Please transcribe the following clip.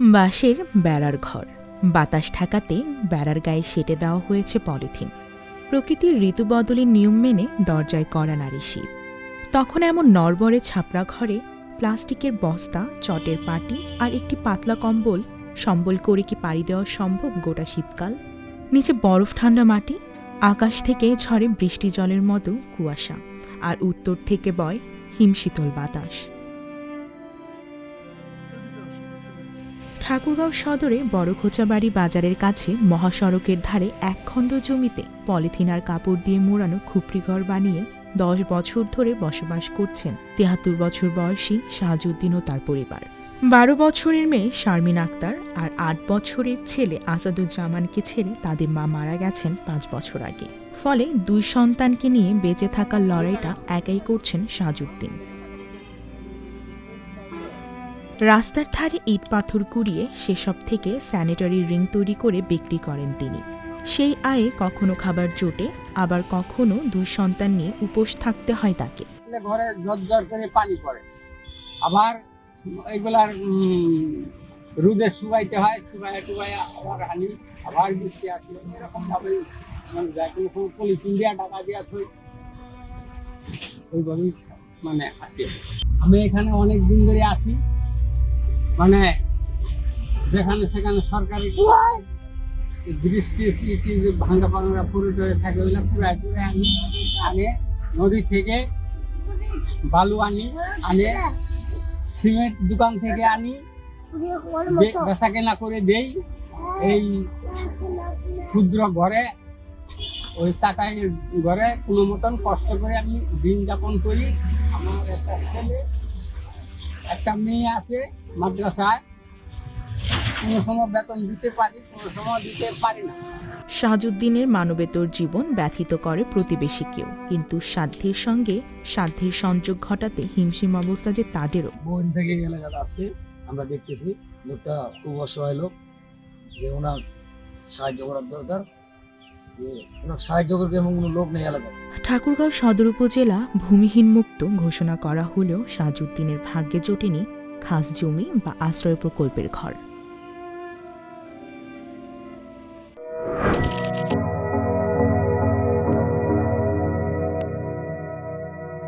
বাঁশের বেড়ার ঘর। বাতাস ঠেকাতে বেড়ার গায়ে সেটে দেওয়া হয়েছে পলিথিন। প্রকৃতির ঋতু বদলের নিয়ম মেনে দরজায় করা নারী শীত। তখন এমন নরবরে ছাপড়া ঘরে প্লাস্টিকের বস্তা, চটের পাটি আর একটি পাতলা কম্বল সম্বল করে কি পাড়ি দেওয়া সম্ভব গোটা শীতকাল? নিচে বরফ ঠান্ডা মাটি, আকাশ থেকে ঝরে বৃষ্টি জলের মতো কুয়াশা, আর উত্তর থেকে বয় হিমশীতল বাতাস। ঠাকুরগাঁও সদরে বড়খোচাবাড়ি বাজারের কাছে মহাসড়কের ধারে এক খণ্ড জমিতে পলিথিন আর কাপড় দিয়ে মোড়ানো খুপড়িঘর বানিয়ে দশ বছর ধরে বসবাস করছেন তেহাত্তর বছর বয়সী শাহজুদ্দিন ও তার পরিবার। বারো বছরের মেয়ে শারমিন আক্তার আর আট বছরের ছেলে আসাদুজ্জামানকে ছেড়ে তাদের মা মারা গেছেন পাঁচ বছর আগে। ফলে দুই সন্তানকে নিয়ে বেঁচে থাকার লড়াইটা একাই করছেন শাহজুদ্দিন। রাস্তার ধারে ইট পাথর কুড়িয়ে সেসব থেকে স্যানিটারি রিং তৈরি করে বিক্রি করেন তিনি। সেই আয়ে কখনো খাবার জোটে, আবার কখনো দুই সন্তান নিয়ে উপোস থাকতে হয় তাকে। ঘরে ঝরঝর করে পানি পড়ে। আবার এগুলার রোদে শুকাইতে হয় শুকায় টুকায় আবার হানি, আবার বৃষ্টি আসলে এরকম ভাবে মানে যায় কোনো পলিথিন দিয়া টাকা দিয়া থই ওইভাবেই মানে আসি। আমি এখানে অনেক দিন ধরে আছি। মানে যেখানে সেখানে সরকারি বৃষ্টি যে ভাঙ্গা ভাঙ্গা পড়ে টরে থাকে ওইগুলো পুরাই পুরে আমি আনে নদী থেকে বালু আনি আনে সিমেন্ট দোকান থেকে আনি বেচা কেনা করে দেই। এই ক্ষুদ্র ঘরে ওই চাটাই ঘরে কোনো মতন কষ্ট করে আমি দিন যাপন করি। আমার একটা ছেলে একটা মেয়ে আছে মাদ্রাসায়। কোনো সময় বেতন দিতে পারি কোনো সময় দিতে পারি না। শাহজুদ্দিনের মানবেতর জীবন ব্যথিত করে প্রতিবেশীকেও কিন্তু সাধ্যের সঙ্গে সাধ্যের সংযোগ ঘটাতে হিমশিম অবস্থা যে তাদেরও। বোন থেকে এলাকাতে আসছে আমরা দেখতেছি লোকটা খুব অসহায় লোক যে ওনার সাহায্য করার দরকার। ঠাকুরগাঁও সদর উপজেলা ভূমিহীন মুক্ত ঘোষণা করা হলেও শাহজুদ্দিনের ভাগ্যে জোটেনি খাস জমি বা আশ্রয় প্রকল্পের ঘর।